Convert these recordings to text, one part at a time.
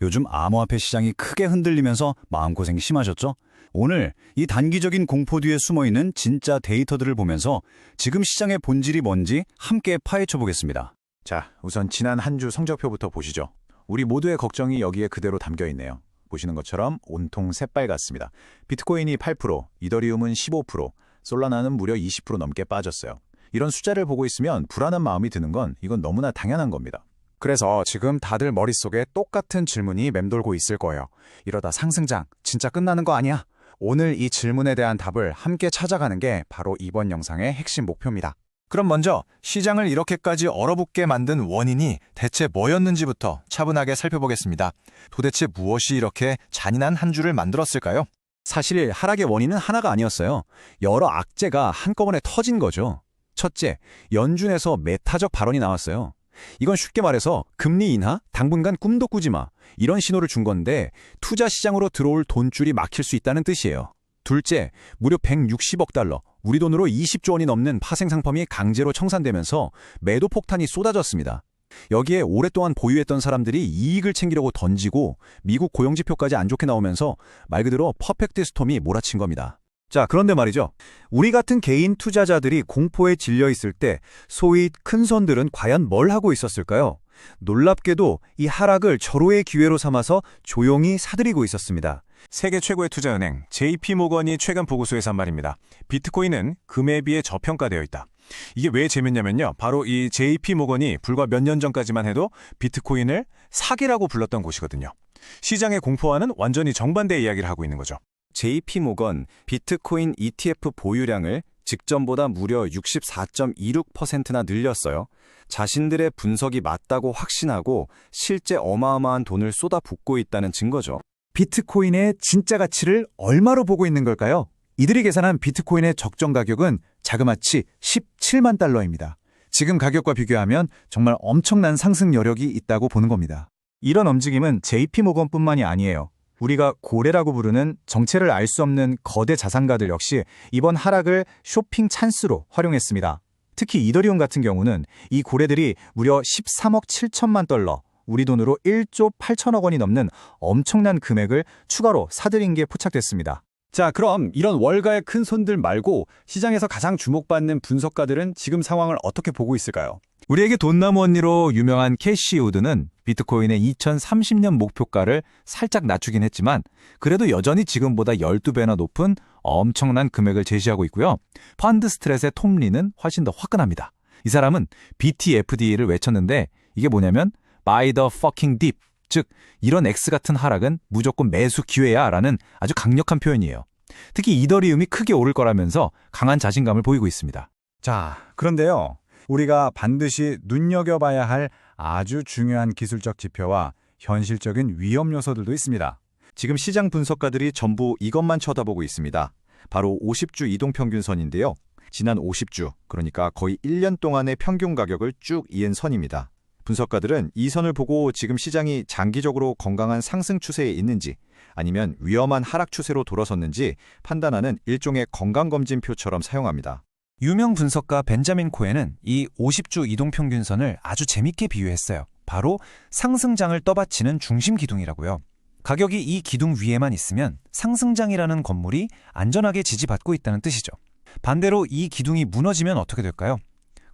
요즘 암호화폐 시장이 크게 흔들리면서 마음고생 심하셨죠? 오늘 이 단기적인 공포 뒤에 숨어있는 진짜 데이터들을 보면서 지금 시장의 본질이 뭔지 함께 파헤쳐 보겠습니다. 자, 우선 지난 한 주 성적표부터 보시죠. 우리 모두의 걱정이 여기에 그대로 담겨 있네요. 보시는 것처럼 온통 새빨갛습니다. 비트코인이 8%, 이더리움은 15%, 솔라나는 무려 20% 넘게 빠졌어요. 이런 숫자를 보고 있으면 불안한 마음이 드는 건 이건 너무나 당연한 겁니다. 그래서 지금 다들 머릿속에 똑같은 질문이 맴돌고 있을 거예요. 이러다 상승장 진짜 끝나는 거 아니야? 오늘 이 질문에 대한 답을 함께 찾아가는 게 바로 이번 영상의 핵심 목표입니다. 그럼 먼저 시장을 이렇게까지 얼어붙게 만든 원인이 대체 뭐였는지부터 차분하게 살펴보겠습니다. 도대체 무엇이 이렇게 잔인한 한 주를 만들었을까요? 사실 하락의 원인은 하나가 아니었어요. 여러 악재가 한꺼번에 터진 거죠. 첫째, 연준에서 메타적 발언이 나왔어요. 이건 쉽게 말해서 금리 인하, 당분간 꿈도 꾸지 마 이런 신호를 준 건데 투자 시장으로 들어올 돈줄이 막힐 수 있다는 뜻이에요. 둘째, 무려 160억 달러, 우리 돈으로 20조 원이 넘는 파생 상품이 강제로 청산되면서 매도 폭탄이 쏟아졌습니다. 여기에 오랫동안 보유했던 사람들이 이익을 챙기려고 던지고 미국 고용지표까지 안 좋게 나오면서 말 그대로 퍼펙트 스톰이 몰아친 겁니다. 자, 그런데 말이죠. 우리 같은 개인 투자자들이 공포에 질려 있을 때 소위 큰 손들은 과연 뭘 하고 있었을까요? 놀랍게도 이 하락을 절호의 기회로 삼아서 조용히 사들이고 있었습니다. 세계 최고의 투자은행 JP모건이 최근 보고서에서 한 말입니다. 비트코인은 금에 비해 저평가되어 있다. 이게 왜 재밌냐면요. 바로 이 JP모건이 불과 몇 년 전까지만 해도 비트코인을 사기라고 불렀던 곳이거든요. 시장의 공포와는 완전히 정반대의 이야기를 하고 있는 거죠. JP모건 비트코인 ETF 보유량을 직전보다 무려 64.26%나 늘렸어요. 자신들의 분석이 맞다고 확신하고 실제 어마어마한 돈을 쏟아붓고 있다는 증거죠. 비트코인의 진짜 가치를 얼마로 보고 있는 걸까요? 이들이 계산한 비트코인의 적정 가격은 자그마치 17만 달러입니다. 지금 가격과 비교하면 정말 엄청난 상승 여력이 있다고 보는 겁니다. 이런 움직임은 JP모건뿐만이 아니에요. 우리가 고래라고 부르는 정체를 알 수 없는 거대 자산가들 역시 이번 하락을 쇼핑 찬스로 활용했습니다. 특히 이더리움 같은 경우는 이 고래들이 무려 13억 7천만 달러, 우리 돈으로 1조 8천억 원이 넘는 엄청난 금액을 추가로 사들인 게 포착됐습니다. 자, 그럼 이런 월가의 큰 손들 말고 시장에서 가장 주목받는 분석가들은 지금 상황을 어떻게 보고 있을까요? 우리에게 돈나무 언니로 유명한 캐시 우드는 비트코인의 2030년 목표가를 살짝 낮추긴 했지만 그래도 여전히 지금보다 12배나 높은 엄청난 금액을 제시하고 있고요. 펀드 스트레스의 톰리는 훨씬 더 화끈합니다. 이 사람은 BTFD를 외쳤는데 이게 뭐냐면 buy the fucking dip 즉 이런 X 같은 하락은 무조건 매수 기회야 라는 아주 강력한 표현이에요. 특히 이더리움이 크게 오를 거라면서 강한 자신감을 보이고 있습니다. 자, 그런데요. 우리가 반드시 눈여겨봐야 할 아주 중요한 기술적 지표와 현실적인 위험 요소들도 있습니다. 지금 시장 분석가들이 전부 이것만 쳐다보고 있습니다. 바로 50주 이동평균선인데요. 지난 50주, 그러니까 거의 1년 동안의 평균 가격을 쭉 이은 선입니다. 분석가들은 이 선을 보고 지금 시장이 장기적으로 건강한 상승 추세에 있는지 아니면 위험한 하락 추세로 돌아섰는지 판단하는 일종의 건강검진표처럼 사용합니다. 유명 분석가 벤자민 코엔은 이 50주 이동평균선을 아주 재밌게 비유했어요. 바로 상승장을 떠받치는 중심 기둥이라고요. 가격이 이 기둥 위에만 있으면 상승장이라는 건물이 안전하게 지지받고 있다는 뜻이죠. 반대로 이 기둥이 무너지면 어떻게 될까요?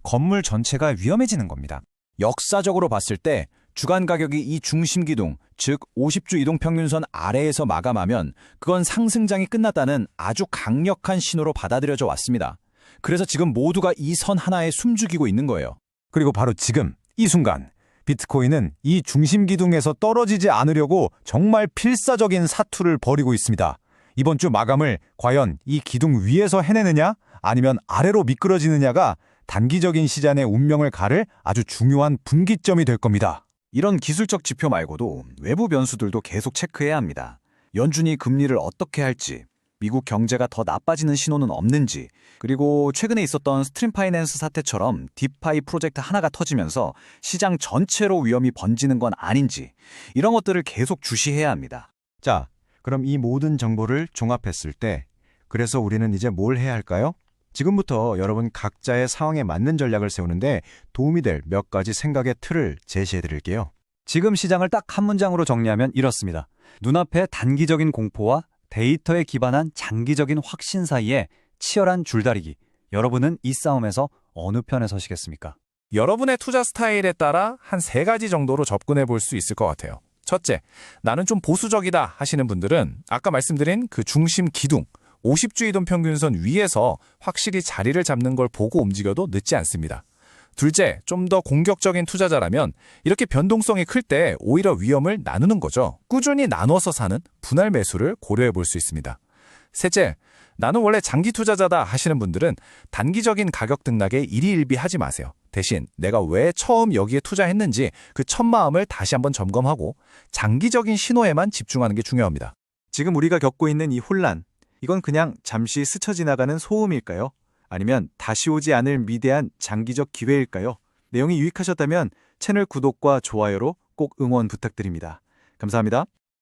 건물 전체가 위험해지는 겁니다. 역사적으로 봤을 때 주간 가격이 이 중심 기둥, 즉 50주 이동 평균선 아래에서 마감하면 그건 상승장이 끝났다는 아주 강력한 신호로 받아들여져 왔습니다. 그래서 지금 모두가 이 선 하나에 숨죽이고 있는 거예요. 그리고 바로 지금 이 순간 비트코인은 이 중심 기둥에서 떨어지지 않으려고 정말 필사적인 사투를 벌이고 있습니다. 이번 주 마감을 과연 이 기둥 위에서 해내느냐 아니면 아래로 미끄러지느냐가 단기적인 시장의 운명을 가를 아주 중요한 분기점이 될 겁니다. 이런 기술적 지표 말고도 외부 변수들도 계속 체크해야 합니다. 연준이 금리를 어떻게 할지, 미국 경제가 더 나빠지는 신호는 없는지, 그리고 최근에 있었던 스트림 파이낸스 사태처럼 딥파이 프로젝트 하나가 터지면서 시장 전체로 위험이 번지는 건 아닌지, 이런 것들을 계속 주시해야 합니다. 자, 그럼 이 모든 정보를 종합했을 때 그래서 우리는 이제 뭘 해야 할까요? 지금부터 여러분 각자의 상황에 맞는 전략을 세우는데 도움이 될 몇 가지 생각의 틀을 제시해 드릴게요. 지금 시장을 딱 한 문장으로 정리하면 이렇습니다. 눈앞의 단기적인 공포와 데이터에 기반한 장기적인 확신 사이에 치열한 줄다리기. 여러분은 이 싸움에서 어느 편에 서시겠습니까? 여러분의 투자 스타일에 따라 한 세 가지 정도로 접근해 볼 수 있을 것 같아요. 첫째, 나는 좀 보수적이다 하시는 분들은 아까 말씀드린 그 중심 기둥, 50주 이동 평균선 위에서 확실히 자리를 잡는 걸 보고 움직여도 늦지 않습니다. 둘째, 좀 더 공격적인 투자자라면 이렇게 변동성이 클 때 오히려 위험을 나누는 거죠. 꾸준히 나눠서 사는 분할 매수를 고려해 볼 수 있습니다. 셋째, 나는 원래 장기 투자자다 하시는 분들은 단기적인 가격 등락에 일희일비하지 마세요. 대신 내가 왜 처음 여기에 투자했는지 그 첫 마음을 다시 한번 점검하고 장기적인 신호에만 집중하는 게 중요합니다. 지금 우리가 겪고 있는 이 혼란, 이건 그냥 잠시 스쳐 지나가는 소음일까요? 아니면 다시 오지 않을 미대한 장기적 기회일까요? 내용이 유익하셨다면 채널 구독과 좋아요로 꼭 응원 부탁드립니다. 감사합니다.